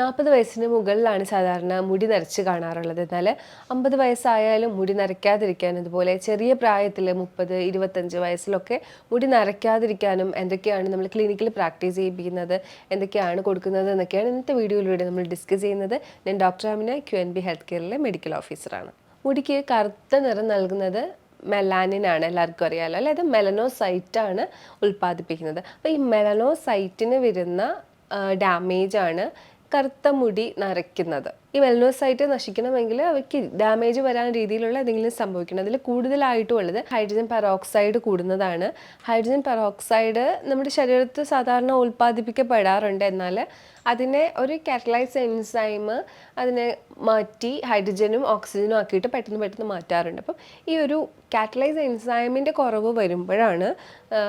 നാൽപ്പത് വയസ്സിന് മുകളിലാണ് സാധാരണ മുടി നരച്ച് കാണാറുള്ളത്. എന്നാൽ അമ്പത് വയസ്സായാലും മുടി നരയ്ക്കാതിരിക്കാൻ അതുപോലെ ചെറിയ പ്രായത്തിൽ മുപ്പത് ഇരുപത്തഞ്ച് വയസ്സിലൊക്കെ മുടി നരയ്ക്കാതിരിക്കാനും എന്തൊക്കെയാണ് നമ്മൾ ക്ലിനിക്കിൽ പ്രാക്ടീസ് ചെയ്യിപ്പിക്കുന്നത് എന്തൊക്കെയാണ് കൊടുക്കുന്നത് എന്നൊക്കെയാണ് ഇന്നത്തെ വീഡിയോയിലൂടെ നമ്മൾ ഡിസ്കസ് ചെയ്യുന്നത്. ഞാൻ doctor Amina Q N B health കെയറിലെ medical ഓഫീസറാണ് മുടിക്ക് കറുത്ത നിറം നൽകുന്നത് മെലാനിനാണ് എല്ലാവർക്കും അറിയാമല്ലോ അല്ലെ? അത് മെലനോസൈറ്റ് ആണ് ഉൽപ്പാദിപ്പിക്കുന്നത്. അപ്പോൾ ഈ മെലനോസൈറ്റിന് വരുന്ന ഡാമേജാണ് കറുത്ത മുടി നരയ്ക്കുന്നത്. ഈ മെലനോസൈറ്റ് നശിക്കണമെങ്കിൽ അവയ്ക്ക് ഡാമേജ് വരാൻ രീതിയിലുള്ള എന്തെങ്കിലും സംഭവിക്കണം. അതിൽ കൂടുതലായിട്ടും ഉള്ളത് ഹൈഡ്രജൻ പെറോക്സൈഡ് കൂടുന്നതാണ്. ഹൈഡ്രജൻ പെറോക്സൈഡ് നമ്മുടെ ശരീരത്തിൽ സാധാരണ ഉൽപ്പാദിപ്പിക്കപ്പെടാറുണ്ട്. എന്നാൽ അതിനെ ഒരു കാറ്റലൈസ് എൻസൈം അതിനെ മാറ്റി ഹൈഡ്രജനും ഓക്സിജനും ആക്കിയിട്ട് പെട്ടെന്ന് പെട്ടെന്ന് മാറ്റാറുണ്ട്. അപ്പം ഈ ഒരു കാറ്റലൈസ് എൻസൈമിന്റെ കുറവ് വരുമ്പോഴാണ്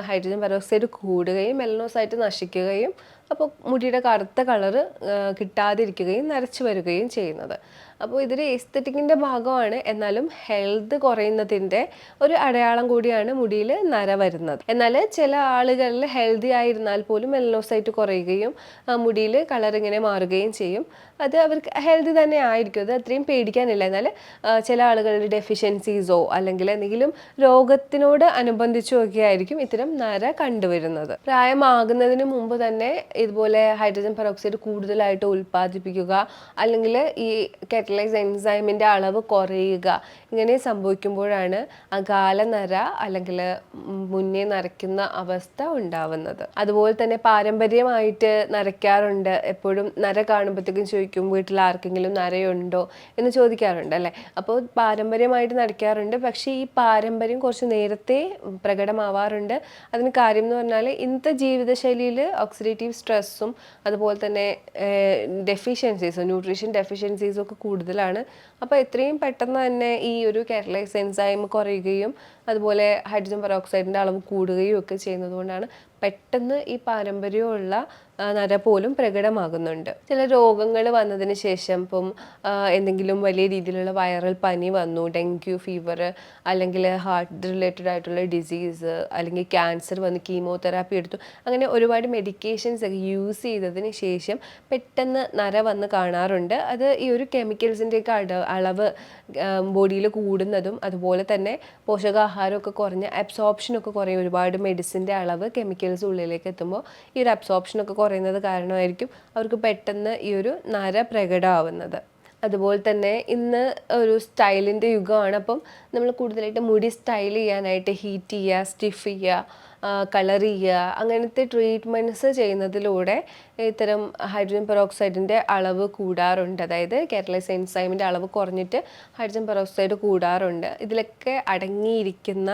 ഹൈഡ്രജൻ പെറോക്സൈഡ് കൂടുകയും മെലനോസൈറ്റ് നശിക്കുകയും അപ്പോൾ മുടിയുടെ കറുത്ത കളറ് കിട്ടാതിരിക്കുകയും നരച്ചു വരികയും ചെയ്യുന്നത്. അപ്പോൾ ഇതൊരു എസ്തറ്റിക്കിന്റെ ഭാഗമാണ്. എന്നാലും ഹെൽത്ത് കുറയുന്നതിന്റെ ഒരു അടയാളം കൂടിയാണ് മുടിയിൽ നര വരുന്നത്. എന്നാൽ ചില ആളുകളിൽ ഹെൽത്തി ആയിരുന്നാൽ പോലും മെലനോസൈറ്റ് കുറയുകയും മുടിയിൽ കളർ ഇങ്ങനെ മാറുകയും ചെയ്യും. അത് അവർക്ക് ഹെൽത്തി തന്നെ ആയിരിക്കും. അത് അത്രയും പേടിക്കാനില്ല. എന്നാൽ ചില ആളുകളുടെ ഡെഫിഷ്യൻസീസോ അല്ലെങ്കിൽ എന്തെങ്കിലും രോഗത്തിനോട് അനുബന്ധിച്ചോ ഒക്കെ ആയിരിക്കും ഇത്തരം നര കണ്ടുവരുന്നത്. പ്രായമാകുന്നതിന് മുമ്പ് തന്നെ ഇതുപോലെ ഹൈഡ്രജൻ പെറോക്സൈഡ് കൂടുതലായിട്ട് ഉൽപ്പാദിപ്പിക്കുക അല്ലെങ്കിൽ ഈ കാറ്റലൈസ് എൻസൈമിന്റെ അളവ് കുറയുക ഇങ്ങനെ സംഭവിക്കുമ്പോഴാണ് അകാല നര അല്ലെങ്കിൽ മുന്നേ നരയ്ക്കുന്ന അവസ്ഥ ഉണ്ടാവുന്നത്. അതുപോലെ തന്നെ പാരമ്പര്യമായിട്ട് നരയ്ക്കാറുണ്ട്. എപ്പോഴും നര കാണുമ്പോഴത്തേക്കും ചോദിക്കും വീട്ടിൽ ആർക്കെങ്കിലും നരയുണ്ടോ? എന്ന് ചോദിക്കാറുണ്ട് അല്ലേ? അപ്പോൾ പാരമ്പര്യമായിട്ട് നരയ്ക്കാറുണ്ട്. പക്ഷേ ഈ പാരമ്പര്യം കുറച്ച് നേരത്തെ പ്രകടമാവാറുണ്ട്. അതിന് കാര്യം എന്ന് പറഞ്ഞാൽ ഇന്നത്തെ ജീവിതശൈലിയിൽ ഓക്സിഡേറ്റീവ് സ്ട്രെസ്സും അതുപോലെ തന്നെ ഡെഫിഷ്യൻസീസും ന്യൂട്രീഷൻ ഡെഫിഷ്യൻസീസും ഒക്കെ കൂടുതലാണ്. അപ്പോൾ എത്രയും പെട്ടെന്ന് തന്നെ ഈ ഒരു കാറ്റലൈസ് എൻസൈം കുറയുകയും അതുപോലെ ഹൈഡ്രജൻ പെറോക്സൈഡിന്റെ അളവ് കൂടുകയും ഒക്കെ ചെയ്യുന്നത് കൊണ്ടാണ് പെട്ടെന്ന് ഈ പാരമ്പര്യമുള്ള നര പോലും പ്രകടമാകുന്നുണ്ട്. ചില രോഗങ്ങൾ വന്നതിന് ശേഷം ഇപ്പം എന്തെങ്കിലും വലിയ രീതിയിലുള്ള വൈറൽ പനി വന്നു ഡെങ്കു ഫീവർ അല്ലെങ്കിൽ ഹാർട്ട് റിലേറ്റഡ് ആയിട്ടുള്ള ഡിസീസ് അല്ലെങ്കിൽ ക്യാൻസർ വന്ന് കീമോതെറാപ്പി എടുത്തു. അങ്ങനെ ഒരുപാട് മെഡിക്കേഷൻസ് ഒക്കെ യൂസ് ചെയ്തതിന് ശേഷം പെട്ടെന്ന് നര വന്ന് കാണാറുണ്ട്. അത് ഈ ഒരു കെമിക്കൽസിന്റെയൊക്കെ അട അളവ് ബോഡിയിൽ കൂടുന്നതും അതുപോലെ തന്നെ പോഷകാഹാരമൊക്കെ കുറഞ്ഞ് അബ്സോർപ്ഷനൊക്കെ കുറയും ഒരുപാട് മെഡിസിന്റെ അളവ് കെമിക്കൽസ് ഉള്ളിലേക്ക് എത്തുമ്പോൾ ഈ ഒരു അബ്സോർപ്ഷനൊക്കെ കുറയുന്നത് കാരണമായിരിക്കും അവർക്ക് പെട്ടെന്ന് ഈ ഒരു നര പ്രകടമാവുന്നത്. അതുപോലെ തന്നെ ഇന്ന് ഒരു സ്റ്റൈലിന്റെ യുഗമാണ്. അപ്പം നമ്മൾ കൂടുതലായിട്ട് മുടി സ്റ്റൈൽ ചെയ്യാനായിട്ട് ഹീറ്റ് ചെയ്യുക സ്റ്റിഫ് ചെയ്യുക കളർ ചെയ്യുക അങ്ങനത്തെ ട്രീറ്റ്മെന്റ്സ് ചെയ്യുന്നതിലൂടെ ഇത്തരം ഹൈഡ്രജൻ പെറോക്സൈഡിന്റെ അളവ് കൂടാറുണ്ട്. അതായത് കേരളൈസ് എൻസൈമിന്റെ അളവ് കുറഞ്ഞിട്ട് ഹൈഡ്രജൻ പെറോക്സൈഡ് കൂടാറുണ്ട്. ഇതിലൊക്കെ അടങ്ങിയിരിക്കുന്ന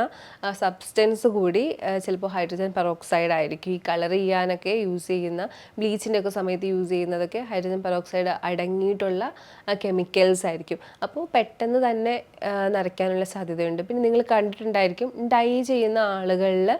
സബ്സ്റ്റൻസ് കൂടി ചിലപ്പോൾ ഹൈഡ്രജൻ പെറോക്സൈഡ് ആയിരിക്കും. ഈ കളർ ചെയ്യാനൊക്കെ യൂസ് ചെയ്യുന്ന ബ്ലീച്ചിന്റെ ഒക്കെ സമയത്ത് യൂസ് ചെയ്യുന്നതൊക്കെ ഹൈഡ്രജൻ പെറോക്സൈഡ് അടങ്ങിയിട്ടുള്ള കെമിക്കൽസ് ആയിരിക്കും. അപ്പോൾ പെട്ടെന്ന് തന്നെ നരയ്ക്കാനുള്ള സാധ്യതയുണ്ട്. പിന്നെ നിങ്ങൾ കണ്ടിട്ടുണ്ടായിരിക്കും ഡൈ ചെയ്യുന്ന ആളുകളിൽ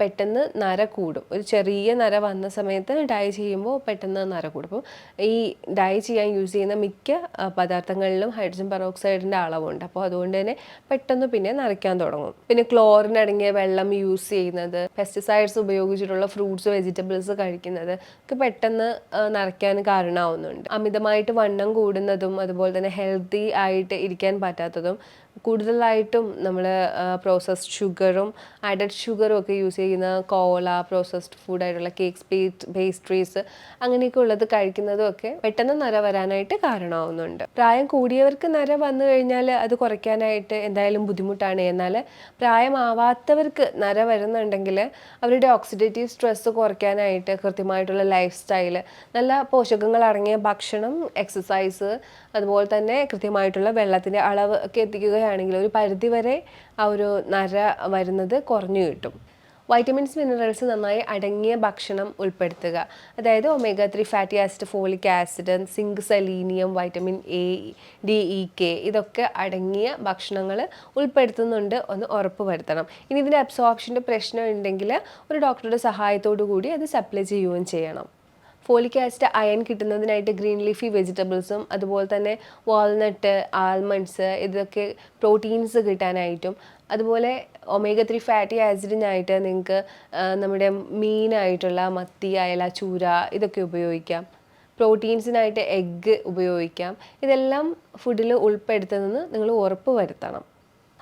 പെട്ടെന്ന് നര കൂടും. ഒരു ചെറിയ നര വന്ന സമയത്ത് ഡൈ ചെയ്യുമ്പോൾ പെട്ടെന്ന് നരകൂടും അപ്പോൾ ഈ ഡൈ ചെയ്യാൻ യൂസ് ചെയ്യുന്ന മിക്ക പദാർത്ഥങ്ങളിലും ഹൈഡ്രജൻ പെറോക്സൈഡിന്റെ അളവുണ്ട്. അപ്പോൾ അതുകൊണ്ട് തന്നെ പെട്ടെന്ന് പിന്നെ നരയ്ക്കാൻ തുടങ്ങും. പിന്നെ ക്ലോറിൻ അടങ്ങിയ വെള്ളം യൂസ് ചെയ്യുന്നത് പെസ്റ്റിസൈഡ്സ് ഉപയോഗിച്ചിട്ടുള്ള ഫ്രൂട്ട്സ് വെജിറ്റബിൾസ് കഴിക്കുന്നത് ഒക്കെ പെട്ടെന്ന് നരയ്ക്കാൻ കാരണമാവുന്നുണ്ട്. അമിതമായിട്ട് വണ്ണം കൂടുന്നതും അതുപോലെ തന്നെ ഹെൽത്തി ആയിട്ട് ഇരിക്കാൻ പറ്റാത്തതും കൂടുതലായിട്ടും നമ്മൾ പ്രോസസ്ഡ് ഷുഗറും ആഡഡ് ഷുഗറും ഒക്കെ യൂസ് ചെയ്യുന്ന കോള പ്രോസസ്ഡ് ഫുഡായിട്ടുള്ള കേക്ക്സ് പേസ്ട്രീസ് അങ്ങനെയൊക്കെ ഉള്ളത് കഴിക്കുന്നതും ഒക്കെ പെട്ടെന്ന് നര വരാനായിട്ട് കാരണമാവുന്നുണ്ട്. പ്രായം കൂടിയവർക്ക് നര വന്നു കഴിഞ്ഞാൽ അത് കുറയ്ക്കാനായിട്ട് എന്തായാലും ബുദ്ധിമുട്ടാണ്. എന്നാൽ പ്രായമാവാത്തവർക്ക് നര വരുന്നുണ്ടെങ്കിൽ അവരുടെ ഓക്സിഡേറ്റീവ് സ്ട്രെസ്സ് കുറയ്ക്കാനായിട്ട് കൃത്യമായിട്ടുള്ള ലൈഫ് സ്റ്റൈൽ നല്ല പോഷകങ്ങൾ അടങ്ങിയ ഭക്ഷണം എക്സസൈസ് അതുപോലെ തന്നെ കൃത്യമായിട്ടുള്ള വെള്ളത്തിന്റെ അളവ് ഒക്കെ എത്തിക്കുകയാണെങ്കിൽ ഒരു പരിധിവരെ ആ ഒരു നര വരുന്നത് കുറഞ്ഞു കിട്ടും. വൈറ്റമിൻസ് മിനറൽസ് നന്നായി അടങ്ങിയ ഭക്ഷണം ഉൾപ്പെടുത്തുക. അതായത് omega three fatty acid folic acid zinc selenium vitamin A D E K ഇതൊക്കെ അടങ്ങിയ ഭക്ഷണങ്ങൾ ഉൾപ്പെടുത്തുന്നുണ്ട് ഒന്ന് ഉറപ്പ് വരുത്തണം ഇനി ഇതിന്റെ അബ്സോർപ്ഷന്റെ പ്രശ്നം ഉണ്ടെങ്കിൽ ഒരു ഡോക്ടറുടെ സഹായത്തോടു കൂടി അത് സപ്ലൈ ചെയ്യുകയും ചെയ്യണം. ഫോളിക് ആസിഡ് അയൺ കിട്ടുന്നതിനായിട്ട് ഗ്രീൻ ലീഫി വെജിറ്റബിൾസും അതുപോലെ തന്നെ വാൾനട്ട് ആൽമണ്ട്സ് ഇതൊക്കെ പ്രോട്ടീൻസ് കിട്ടാനായിട്ടും അതുപോലെ ഒമേഗ ത്രീ ഫാറ്റി ആസിഡിനായിട്ട് നിങ്ങൾക്ക് നമ്മുടെ മീനായിട്ടുള്ള മത്തി അയല ചൂര ഇതൊക്കെ ഉപയോഗിക്കാം. പ്രോട്ടീൻസിനായിട്ട് എഗ്ഗ് ഉപയോഗിക്കാം. ഇതെല്ലാം ഫുഡിൽ ഉൾപ്പെടുത്തുന്നത് നിങ്ങൾ ഉറപ്പ് വരുത്തണം.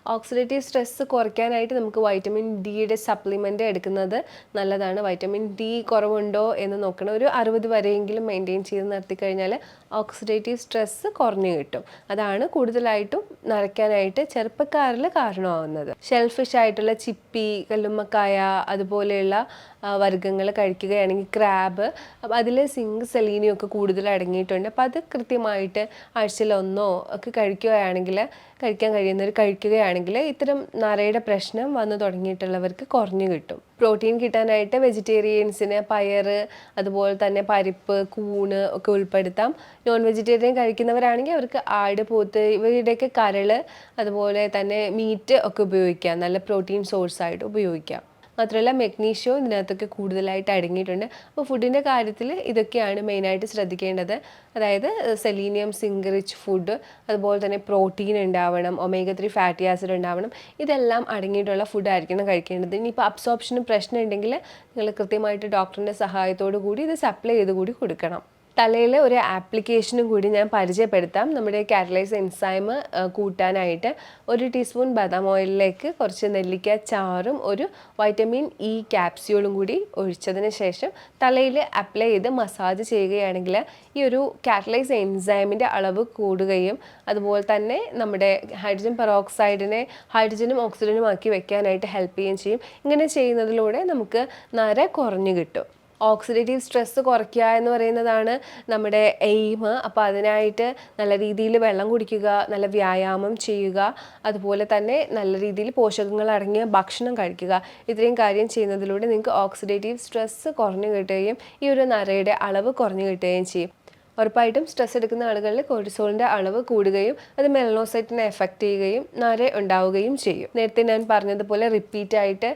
ഓക്സിഡേറ്റീവ് സ്ട്രെസ് കുറയ്ക്കാനായിട്ട് നമുക്ക് വൈറ്റമിൻ ഡിയുടെ സപ്ലിമെന്റ് എടുക്കുന്നത് നല്ലതാണ്. വൈറ്റമിൻ ഡി കുറവുണ്ടോ എന്ന് നോക്കണം. ഒരു അറുപത് വരെയെങ്കിലും മെയിന്റെയിൻ ചെയ്ത് നിർത്തി കഴിഞ്ഞാൽ ഓക്സിഡേറ്റീവ് സ്ട്രെസ് കുറഞ്ഞു കിട്ടും. അതാണ് കൂടുതലായിട്ടും നരയ്ക്കാനായിട്ട് ചെറുപ്പക്കാരിൽ കാരണമാവുന്നത്. ഷെൽഫിഷ് ആയിട്ടുള്ള ചിപ്പി കല്ലുമ്മക്കായ അതുപോലെയുള്ള വർഗങ്ങൾ കഴിക്കുകയാണെങ്കിൽ ക്രാബ് അപ്പോൾ അതിൽ സിങ്ക് സെലീനിയൊക്കെ കൂടുതൽ അടങ്ങിയിട്ടുണ്ട്. അപ്പോൾ അത് കൃത്യമായിട്ട് ആഴ്ചയിൽ ഒന്നോ ഒക്കെ കഴിക്കുകയാണെങ്കിൽ കഴിക്കാൻ കഴിയുന്നവർ കഴിക്കുകയാണെങ്കിൽ ഇത്തരം നരയുടെ പ്രശ്നം വന്നു തുടങ്ങിയിട്ടുള്ളവർക്ക് കുറഞ്ഞു കിട്ടും. പ്രോട്ടീൻ കിട്ടാനായിട്ട് വെജിറ്റേറിയൻസിന് പയർ അതുപോലെ തന്നെ പരിപ്പ് കൂണ് ഒക്കെ ഉൾപ്പെടുത്താം. നോൺ വെജിറ്റേറിയൻ കഴിക്കുന്നവരാണെങ്കിൽ അവർക്ക് ആട് പോത്ത് ഇവയുടെയൊക്കെ കരൾ അതുപോലെ തന്നെ മീറ്റ് ഒക്കെ ഉപയോഗിക്കാം. നല്ല പ്രോട്ടീൻ സോഴ്സായിട്ട് ഉപയോഗിക്കാം. മാത്രമല്ല മെഗ്നീഷ്യവും ഇതിനകത്തൊക്കെ കൂടുതലായിട്ട് അടങ്ങിയിട്ടുണ്ട്. അപ്പോൾ ഫുഡിന്റെ കാര്യത്തിൽ ഇതൊക്കെയാണ് മെയിനായിട്ട് ശ്രദ്ധിക്കേണ്ടത്. അതായത് സെലീനിയം സിങ്ക് റിച്ച് ഫുഡ് അതുപോലെ തന്നെ പ്രോട്ടീൻ ഉണ്ടാവണം ഒമേഗ ത്രീ ഫാറ്റി ആസിഡ് ഉണ്ടാവണം. ഇതെല്ലാം അടങ്ങിയിട്ടുള്ള ഫുഡ് ആയിരിക്കണം കഴിക്കേണ്ടത്. ഇനിയിപ്പോൾ അബ്സോർപ്ഷന് പ്രശ്നം ഉണ്ടെങ്കിൽ നിങ്ങൾ കൃത്യമായിട്ട് ഡോക്ടറിന്റെ സഹായത്തോടു കൂടി ഇത് സപ്ലൈ ചെയ്ത് കൂടി കൊടുക്കണം. തലയിൽ ഒരു ആപ്ലിക്കേഷനും കൂടി ഞാൻ പരിചയപ്പെടുത്താം. നമ്മുടെ കാറ്റലൈസ് എൻസൈമ് കൂട്ടാനായിട്ട് ഒരു ടീസ്പൂൺ ബദാം ഓയിലിലേക്ക് കുറച്ച് നെല്ലിക്ക ചാറും ഒരു വൈറ്റമിൻ ഇ ക്യാപ്സ്യൂളും കൂടി ഒഴിച്ചതിന് ശേഷം തലയിൽ അപ്ലൈ ചെയ്ത് മസാജ് ചെയ്യുകയാണെങ്കിൽ ഈ ഒരു കാറ്റലൈസ് എൻസൈമിന്റെ അളവ് കൂടുകയും അതുപോലെ തന്നെ നമ്മുടെ ഹൈഡ്രജൻ പെറോക്സൈഡിനെ ഹൈഡ്രജനും ഓക്സിജനും ആക്കി വെക്കാനായിട്ട് ഹെൽപ്പ് ചെയ്യുകയും ചെയ്യും. ഇങ്ങനെ ചെയ്യുന്നതിലൂടെ നമുക്ക് നര കുറഞ്ഞു കിട്ടും. ഓക്സിഡേറ്റീവ് സ്ട്രെസ് കുറയ്ക്കുക എന്ന് പറയുന്നതാണ് നമ്മുടെ എയിം. അപ്പോൾ അതിനായിട്ട് നല്ല രീതിയിൽ വെള്ളം കുടിക്കുക നല്ല വ്യായാമം ചെയ്യുക അതുപോലെ തന്നെ നല്ല രീതിയിൽ പോഷകങ്ങൾ അടങ്ങിയ ഭക്ഷണം കഴിക്കുക. ഇത്രയും കാര്യം ചെയ്യുന്നതിലൂടെ നിങ്ങൾക്ക് ഓക്സിഡേറ്റീവ് സ്ട്രെസ് കുറഞ്ഞു കിട്ടുകയും ഈ ഒരു നരയുടെ അളവ് കുറഞ്ഞു കിട്ടുകയും ചെയ്യും. ഉറപ്പായിട്ടും സ്ട്രെസ് എടുക്കുന്ന ആളുകളിൽ കോർട്ടിസോളിന്റെ അളവ് കൂടുകയും അത് മെലനോസൈറ്റിനെ എഫക്റ്റ് ചെയ്യുകയും നാരെ ഉണ്ടാവുകയും ചെയ്യും. നേരത്തെ ഞാൻ പറഞ്ഞതുപോലെ റിപ്പീറ്റ് ആയിട്ട്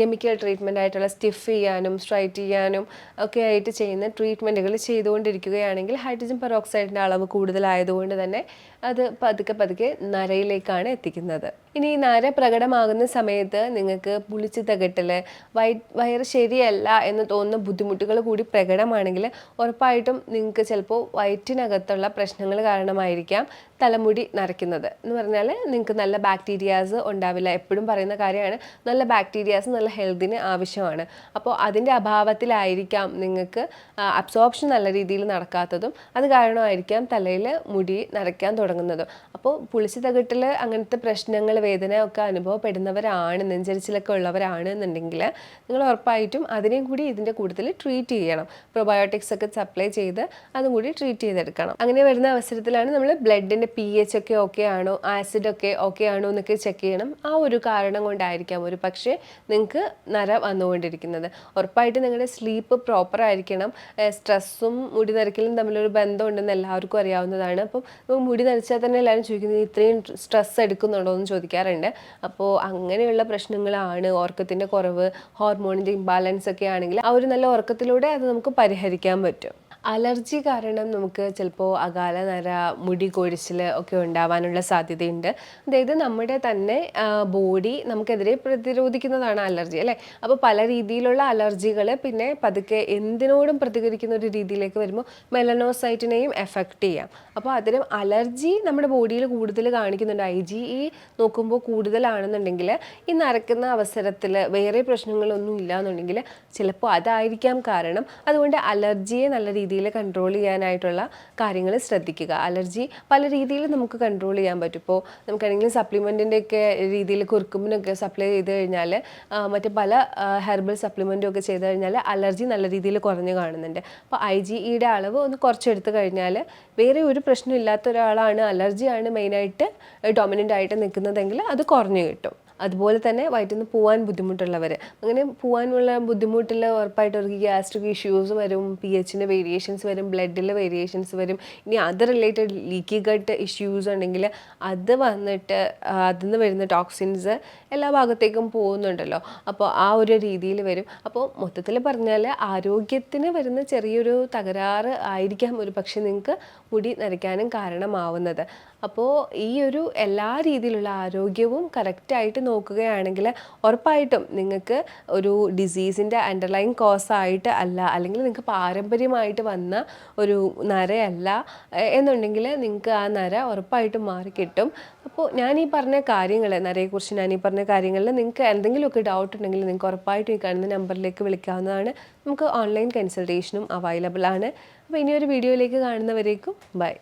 കെമിക്കൽ ട്രീറ്റ്മെന്റ് ആയിട്ടുള്ള സ്റ്റിഫ് ചെയ്യാനും സ്ട്രൈറ്റ് ചെയ്യാനും ഒക്കെ ആയിട്ട് ചെയ്യുന്ന ട്രീറ്റ്മെന്റുകൾ ചെയ്തുകൊണ്ടിരിക്കുകയാണെങ്കിൽ ഹൈഡ്രജൻ പെറോക്സൈഡിന്റെ അളവ് കൂടുതലായതുകൊണ്ട് തന്നെ അത് പതുക്കെ പതുക്കെ നരയിലേക്കാണ് എത്തിക്കുന്നത്. ഇനി ഈ നര പ്രകടമാകുന്ന സമയത്ത് നിങ്ങൾക്ക് പുളിച്ചു തകട്ടൽ വയ വയറ് ശരിയല്ല എന്ന് തോന്നുന്ന ബുദ്ധിമുട്ടുകൾ കൂടി പ്രകടമാണെങ്കിൽ ഉറപ്പായിട്ടും നിങ്ങൾക്ക് ചിലപ്പോൾ വയറ്റിനകത്തുള്ള പ്രശ്നങ്ങൾ കാരണമായിരിക്കാം തലമുടി നരയ്ക്കുന്നത്. എന്ന് പറഞ്ഞാൽ നിങ്ങൾക്ക് നല്ല ബാക്ടീരിയാസ് ഉണ്ടാവില്ല. എപ്പോഴും പറയുന്ന കാര്യമാണ് നല്ല ബാക്ടീരിയാസ് നല്ല ഹെൽത്തിന് ആവശ്യമാണ്. അപ്പോൾ അതിന്റെ അഭാവത്തിലായിരിക്കാം നിങ്ങൾക്ക് അബ്സോർപ്ഷൻ നല്ല രീതിയിൽ നടക്കാത്തതും അത് കാരണമായിരിക്കാം തലയിൽ മുടി നരയ്ക്കാൻ തുടങ്ങുന്നതും. അപ്പോൾ പുളിച്ചു തകട്ടിൽ അങ്ങനത്തെ പ്രശ്നങ്ങൾ വേദന ഒക്കെ അനുഭവപ്പെടുന്നവരാണ് നെഞ്ചരിച്ചിലൊക്കെ ഉള്ളവരാണ് എന്നുണ്ടെങ്കിൽ നിങ്ങൾ ഉറപ്പായിട്ടും അതിനെയും കൂടി ഇതിന്റെ കൂട്ടത്തിൽ ട്രീറ്റ് ചെയ്യണം. പ്രൊബയോട്ടിക്സ് ഒക്കെ സപ്ലൈ ചെയ്ത് അതും കൂടി ട്രീറ്റ് ചെയ്തെടുക്കണം. അങ്ങനെ വരുന്ന അവസരത്തിലാണ് നമ്മൾ ബ്ലഡിന്റെ പി എച്ച് ഒക്കെ ഓക്കെ ആണോ ആസിഡ് ഒക്കെ ഓക്കെ ആണോ എന്നൊക്കെ ചെക്ക് ചെയ്യണം. ആ ഒരു കാരണം കൊണ്ടായിരിക്കാം ഒരു പക്ഷേ നിങ്ങൾക്ക് നര വന്നുകൊണ്ടിരിക്കുന്നത്. ഉറപ്പായിട്ട് നിങ്ങളുടെ സ്ലീപ്പ് പ്രോപ്പർ ആയിരിക്കണം. സ്ട്രെസ്സും മുടി നരക്കലും തമ്മിലൊരു ബന്ധമുണ്ടെന്ന് എല്ലാവർക്കും അറിയാവുന്നതാണ്. അപ്പം മുടി നരച്ചാൽ തന്നെ എല്ലാവരും ചോദിക്കുന്നത് ഇത്രയും സ്ട്രെസ് എടുക്കുന്നുണ്ടോ? എന്ന് ചോദിക്കാറുണ്ട്. അപ്പോൾ അങ്ങനെയുള്ള പ്രശ്നങ്ങളാണ് ഉറക്കത്തിന്റെ കുറവ് ഹോർമോണിന്റെ ഇംബാലൻസ് ഒക്കെ ആണെങ്കിൽ ആ ഒരു നല്ല ഉറക്കത്തിലൂടെ അത് നമുക്ക് പരിഹരിക്കാൻ പറ്റും. അലർജി കാരണം നമുക്ക് ചിലപ്പോൾ അകാല നര മുടി കൊഴിച്ചിൽ ഒക്കെ ഉണ്ടാവാനുള്ള സാധ്യതയുണ്ട്. അതായത് നമ്മുടെ തന്നെ ബോഡി നമുക്കെതിരെ പ്രതിരോധിക്കുന്നതാണ് അലർജി അല്ലേ? അപ്പോൾ പല രീതിയിലുള്ള അലർജികൾ പിന്നെ പതുക്കെ എന്തിനോടും പ്രതികരിക്കുന്ന ഒരു രീതിയിലേക്ക് വരുമ്പോൾ മെലനോസൈറ്റിനെയും എഫക്റ്റ് ചെയ്യാം. അപ്പോൾ അതിനും അലർജി നമ്മുടെ ബോഡിയിൽ കൂടുതൽ കാണിക്കുന്നുണ്ട്. ഐ ജി ഇ നോക്കുമ്പോൾ കൂടുതലാണെന്നുണ്ടെങ്കിൽ ഈ നരക്കുന്ന അവസരത്തിൽ വേറെ പ്രശ്നങ്ങളൊന്നും ഇല്ല എന്നുണ്ടെങ്കിൽ ചിലപ്പോൾ അതായിരിക്കാം കാരണം. അതുകൊണ്ട് അലർജിയെ നല്ല രീതിയിൽ രീതിയിൽ കൺട്രോൾ ചെയ്യാനായിട്ടുള്ള കാര്യങ്ങൾ ശ്രദ്ധിക്കുക. അലർജി പല രീതിയിൽ നമുക്ക് കൺട്രോൾ ചെയ്യാൻ പറ്റും. ഇപ്പോൾ നമുക്കാണെങ്കിൽ സപ്ലിമെന്റിന്റെ ഒക്കെ രീതിയിൽ കുറുക്കുമ്പിനൊക്കെ സപ്ലൈ ചെയ്ത് കഴിഞ്ഞാൽ മറ്റ് പല ഹെർബൽ സപ്ലിമെന്റും ഒക്കെ ചെയ്ത് കഴിഞ്ഞാൽ അലർജി നല്ല രീതിയിൽ കുറഞ്ഞു കാണുന്നുണ്ട്. അപ്പോൾ ഐ ജി ഇയുടെ അളവ് ഒന്ന് കുറച്ചെടുത്ത് കഴിഞ്ഞാൽ വേറെ ഒരു പ്രശ്നം ഇല്ലാത്ത ഒരാളാണ് അലർജിയാണ് മെയിനായിട്ട് ഡൊമിനന്റ് ആയിട്ട് നിൽക്കുന്നതെങ്കിൽ അത് കുറഞ്ഞു കിട്ടും. അതുപോലെ തന്നെ വയറ്റിൽ നിന്ന് പോകാൻ ബുദ്ധിമുട്ടുള്ളവർ അങ്ങനെ പോകാനുള്ള ബുദ്ധിമുട്ടിൽ ഉറപ്പായിട്ട് അവർക്ക് ഗ്യാസ്ട്രിക് ഇഷ്യൂസ് വരും പി എച്ചിന്റെ വേരിയേഷൻസ് വരും ബ്ലഡിലെ വേരിയേഷൻസ് വരും. ഇനി അത് റിലേറ്റഡ് ലീക്കി ഗട്ട് ഇഷ്യൂസ് ഉണ്ടെങ്കിൽ അത് വന്നിട്ട് അതിൽ നിന്ന് വരുന്ന ടോക്സിൻസ് എല്ലാ ഭാഗത്തേക്കും പോകുന്നുണ്ടല്ലോ. അപ്പോൾ ആ ഒരു രീതിയിൽ വരും. അപ്പോൾ മൊത്തത്തിൽ പറഞ്ഞാൽ ആരോഗ്യത്തിന് വരുന്ന ചെറിയൊരു തകരാറ് ആയിരിക്കാം ഒരു പക്ഷേ നിങ്ങൾക്ക് മുടി നരയ്ക്കാനും കാരണമാവുന്നത്. അപ്പോൾ ഈ ഒരു എല്ലാ രീതിയിലുള്ള ആരോഗ്യവും കറക്റ്റായിട്ട് നോക്കുകയാണെങ്കിൽ ഉറപ്പായിട്ടും നിങ്ങൾക്ക് ഒരു ഡിസീസിന്റെ അണ്ടർലൈൻ കോസ് ആയിട്ട് അല്ല അല്ലെങ്കിൽ നിങ്ങൾക്ക് പാരമ്പര്യമായിട്ട് വന്ന ഒരു നരയല്ല എന്നുണ്ടെങ്കിൽ നിങ്ങൾക്ക് ആ നര ഉറപ്പായിട്ടും മാറിക്കിട്ടും. അപ്പോൾ ഞാൻ ഈ പറഞ്ഞ കാര്യങ്ങൾ നരയെക്കുറിച്ച് ഞാൻ ഈ പറഞ്ഞ കാര്യങ്ങളിൽ നിങ്ങൾക്ക് എന്തെങ്കിലുമൊക്കെ ഡൗട്ട് ഉണ്ടെങ്കിൽ നിങ്ങൾക്ക് ഉറപ്പായിട്ടും ഈ കാണുന്ന നമ്പറിലേക്ക് വിളിക്കാവുന്നതാണ്. നമുക്ക് ഓൺലൈൻ കൺസൾട്ടേഷനും അവൈലബിൾ ആണ്. അപ്പോൾ ഇനിയൊരു വീഡിയോയിലേക്ക് കാണുന്നവരേക്കും ബൈ